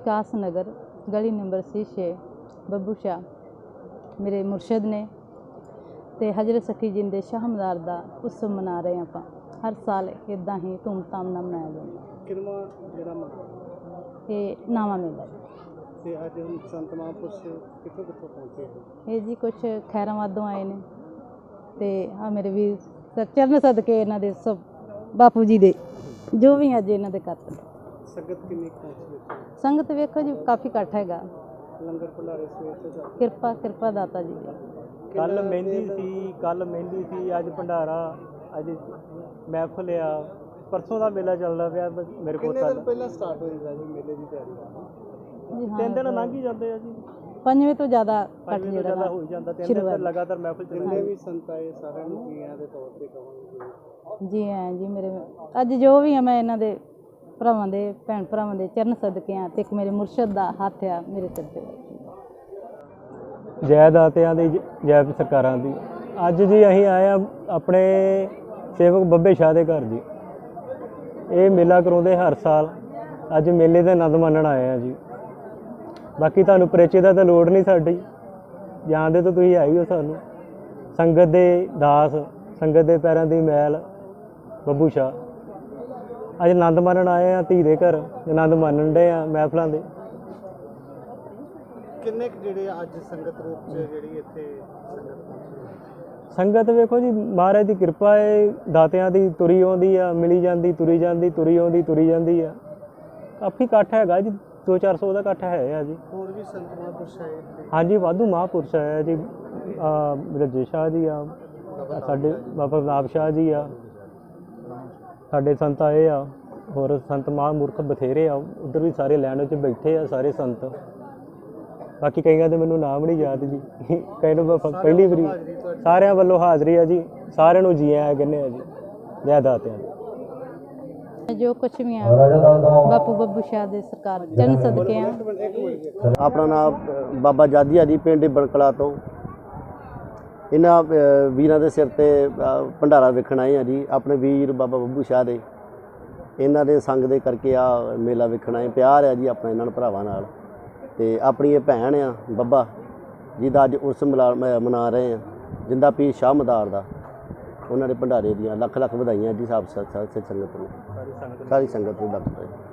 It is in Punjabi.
ਵਿਕਾਸ ਨਗਰ ਗਲੀ ਨੰਬਰ ਸੀ 6 ਬੱਬੂ ਸ਼ਾਹ। ਮੇਰੇ ਮੁਰਸ਼ਿਦ ਨੇ ਤੇ ਹਜ਼ਰਤ ਸਖੀ ਜਿੰਦੇ ਸ਼ਾਹਮਦਾਰ ਦਾ ਉਤਸਵ ਮਨਾ ਰਹੇ ਹਾਂ ਆਪਾਂ। ਹਰ ਸਾਲ ਇਦਾਂ ਹੀ ਧੂਮਧਾਮ ਨਾਲ ਮਨਾਇਆ ਜਾਂਦਾ। ਕਿਰਮਾ ਜਿਹੜਾ ਮ- ਇਹ ਨਾਵਾ ਮੇਲਾ ਜੀ। ਤੇ ਅੱਜ ਹੁਣ ਸੰਤ ਮਹਾਂਪੁਰਸ਼ ਕਿੱਥੋਂ ਕਿੱਥੋਂ ਪਹੁੰਚੇ ਹਨ ਇਹ ਜੀ ਕੁਝ ਖੈਰਾਬਾਦੋਂ ਆਏ ਨੇ। ਤੇ ਆ ਮੇਰੇ ਵੀਰ ਸ- ਚਰਨ ਸਦਕੇ ਇਹਨਾਂ ਦੇ ਸਭ ਬਾਪੂ ਜੀ ਦੇ ਜੋ ਵੀ ਅੱਜ ਇਹਨਾਂ ਦੇ ਕਰਤਨ ਸੰਗਤ ਕਿੰਨੀ ਕੁ ਪਹੁੰਚੀ ਇੱਥੇ? ਸੰਗਤ ਵੇਖੋ ਜੀ ਕਾਫੀ ਇਕੱਠ ਹੈਗਾ। ਲੰਗਰ ਭੰਡਾਰੇ ਸਵੇਰ ਤੋਂ ਚੱਲ ਕਿਰਪਾ ਕਿਰਪਾ ਦਾਤਾ ਜੀ ਦੀ। ਕੱਲ ਮਹਿੰਦੀ ਸੀ ਕੱਲ ਮਹਿੰਦੀ ਸੀ ਅੱਜ ਭੰਡਾਰਾ ਅੱਜ ਮਹਿਫਲ ਆ। ਪਰਸੋਂ ਦਾ ਮੇਲਾ ਚੱਲਦਾ ਪਿਆ ਮੇਰੇ ਕੋਲ ਕਿੰਨੇ ਦਿਨ ਪਹਿਲਾਂ ਸਟਾਰਟ ਹੋਈ ਜੀ ਮੇਲੇ ਦੀ ਤਿਆਰੀ? ਜੀ ਹਾਂ ਤਿੰਨ ਦਿਨ ਲੰਘ ਹੀ ਜਾਂਦੇ ਆ ਜੀ। ਪੰਜਵੇਂ ਤੋਂ ਜ਼ਿਆਦਾ ਕੱਟ ਜਿਹੜਾ ਜ਼ਿਆਦਾ ਹੋ ਜਾਂਦਾ ਤਿੰਨ ਦਿਨ ਲਗਾਤਾਰ ਮਹਿਫਲ ਚੱਲਦੀ ਵੀ ਸੰਤ ਸਾਰਿਆਂ ਨੂੰ ਜੀਆਂ ਦੇ ਤੌਰ ਤੇ ਕਹਾਂਗੇ। ਜੀ ਹਾਂ ਜੀ ਮੇਰੇ ਅੱਜ ਜੋ ਵੀ ਆ ਮੈਂ ਇਹਨਾਂ ਦੇ ਭਰਾਵਾਂ ਦੇ, ਭੈਣ ਭਰਾਵਾਂ ਦੇ ਚਰਨ ਸਦਕੇ ਆ ਤੇ ਇੱਕ ਮੇਰੇ ਮੁਰਸ਼ਦ ਦਾ ਹੱਥ ਆ ਮੇਰੇ ਸਿਰ ਤੇ। ਜੈ ਦਾਤਿਆਂ ਦੀ ਜ- ਜੈ ਸਰਕਾਰਾਂ ਦੀ। ਅੱਜ ਜੀ ਅਸੀਂ ਆਏ ਆ ਆਪਣੇ ਸੇਵਕ ਬੱਬੇ ਸ਼ਾਹ ਦੇ ਘਰ ਜੀ। ਇਹ ਮੇਲਾ ਕਰਾਉਂਦੇ ਹਰ ਸਾਲ। ਅੱਜ ਮੇਲੇ ਦਾ ਆਨੰਦ ਮਾਣਨ ਆਏ ਆ ਜੀ। ਬਾਕੀ ਤੁਹਾਨੂੰ ਪਰਿਚੈ ਦਾ ਤਾਂ ਲੋੜ ਨਹੀਂ ਸਾਡੀ। ਜਾਣਦੇ ਤਾਂ ਤੁਸੀਂ ਆਈ ਹੋ ਸਾਨੂੰ। ਸੰਗਤ ਦੇ ਦਾਸ, ਸੰਗਤ ਦੇ ਪੈਰਾਂ ਦੀ ਮੈਲ ਬੱਬੂ ਸ਼ਾਹ। ਅੱਜ ਆਨੰਦ ਮਾਣਨ ਆਏ ਆ ਧੀ ਦੇ ਘਰ ਆਨੰਦ ਮਾਣਨ ਦੇ ਆ ਮਹਿਫਲਾਂ ਦੇ। ਕਿੰਨੇ ਕੁ ਜਿਹੜੇ ਅੱਜ ਸੰਗਤ ਰੂਪ 'ਚ ਜਿਹੜੀ ਇੱਥੇ ਸੰਗਤ ਪਹੁੰਚੀ? ਹੈ? ਸੰਗਤ ਵੇਖੋ ਜੀ ਮਹਾਰਾਜ ਦੀ ਕਿਰਪਾ ਹੈ ਦਾਤਿਆਂ ਦੀ ਤੁਰੀ ਆਉਂਦੀ ਆ ਮਿਲੀ ਜਾਂਦੀ ਤੁਰੀ ਜਾਂਦੀ ਤੁਰੀ ਆਉਂਦੀ ਤੁਰੀ ਜਾਂਦੀ ਆ। ਕਾਫੀ ਇਕੱਠ ਹੈਗਾ ਜੀ 2-400 ਦਾ ਇਕੱਠ ਹੈ ਆ ਜੀ। ਹੋਰ ਵੀ ਸੰਤ ਮਹਾਂਪੁਰਸ਼ ਆਏ ਇੱਥੇ? ਹਾਂਜੀ ਵਾਧੂ ਮਹਾਂਪੁਰਸ਼ ਆਇਆ ਜੀ ਆ ਰਜੇ ਸ਼ਾਹ ਜੀ ਆ ਸਾਡੇ ਬਾਬਾ ਨਾਬ ਸ਼ਾਹ ਜੀ ਆ। ਸਾਡੇ ਸੰਤ ਆਏ ਆ ਹੋਰ ਸੰਤ ਮਹਾਂਮੁਰਖ ਬਥੇਰੇ ਆ ਉਧਰ ਵੀ ਸਾਰੇ ਲੈਣ ਵਿੱਚ ਬੈਠੇ ਆ ਸਾਰੇ ਸੰਤ। ਬਾਕੀ ਕਈਆਂ ਦੇ ਮੈਨੂੰ ਨਾਮ ਨਹੀਂ ਯਾਦ ਜੀ। ਕਈ ਨੂੰ ਮੈਂ ਪਹਿਲੀ ਵਾਰੀ ਸਾਰਿਆਂ ਵੱਲੋਂ ਹਾਜ਼ਰੀ ਆ ਜੀ। ਸਾਰਿਆਂ ਨੂੰ ਜੀ ਆਇਆਂ ਕਹਿੰਦੇ ਆ ਜੀ ਜੈ ਦਾਤਿਆਂ ਜੋ ਕੁਝ ਵੀ ਆ ਬਾਪੂ ਬੱਬੂ ਸ਼ਾਹ ਦੇ ਸਰਕਾਰ ਚਰਨ ਸਦਕੇ ਆ। ਆਪਣਾ ਨਾਮ ਬਾਬਾ ਜਾਦੀਆ ਜੀ ਪਿੰਡ ਬੜਕਲਾ ਤੋਂ। ਇਹਨਾਂ ਵੀਰਾਂ ਦੇ ਸਿਰ ਤੇ ਭੰਡਾਰਾ ਵੇਖਣ ਆਏ ਆ ਜੀ। ਆਪਣੇ ਵੀਰ ਬਾਬਾ ਬੱਬੂ ਸ਼ਾਹ ਦੇ। ਇਹਨਾਂ ਦੇ ਸੰਗ ਦੇ ਕਰਕੇ ਆ ਮੇਲਾ ਵੇਖਣ ਆਏ। ਪਿਆਰ ਆ ਜੀ ਆਪਣਾ ਇਹਨਾਂ ਨੂੰ ਭਰਾਵਾਂ ਨਾਲ। ਤੇ ਆਪਣੀ ਇਹ ਭੈਣ ਆ, ਬੱਬਾ, ਜਿਹਦਾ ਅੱਜ ਉਰਸ ਮਿਲਾ- ਮਨਾ ਰਹੇ ਆ। ਜਿੰਦਾ ਪੀ ਸ਼ਾਹ ਮਦਾਰ ਦਾ। ਉਹਨਾਂ ਦੇ ਭੰਡਾਰੇ ਦੀਆਂ ਲੱਖ ਲੱਖ ਵਧਾਈਆਂ ਜੀ ਸਾਹਿਬ ਸੰਗਤ ਨੂੰ। ਸਾਰੀ ਸੰਗਤ ਨੂੰ ਲੱਖ ਵਧਾਈਆਂ